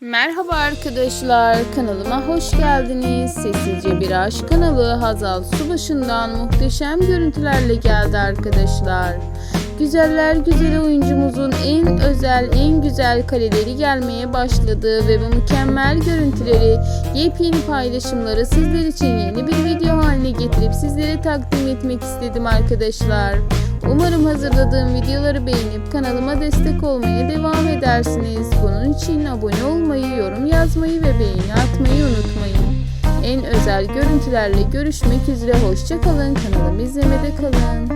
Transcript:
Merhaba arkadaşlar, kanalıma hoş geldiniz. Sessizce Bir Aşk kanalı Hazal Subaşı'ndan muhteşem görüntülerle geldi arkadaşlar. Güzeller güzeli oyuncumuzun en özel, en güzel kareleri gelmeye başladı ve bu mükemmel görüntüleri, yepyeni paylaşımları sizler için yeni bir video haline getirip sizlere takdim etmek istedim arkadaşlar. Umarım hazırladığım videoları beğenip kanalıma destek olmaya devam edersiniz. Bunun için abone olmayı, yorum yazmayı ve beğeni atmayı unutmayın. En özel görüntülerle görüşmek üzere. Hoşçakalın. Kanalımı izlemede kalın.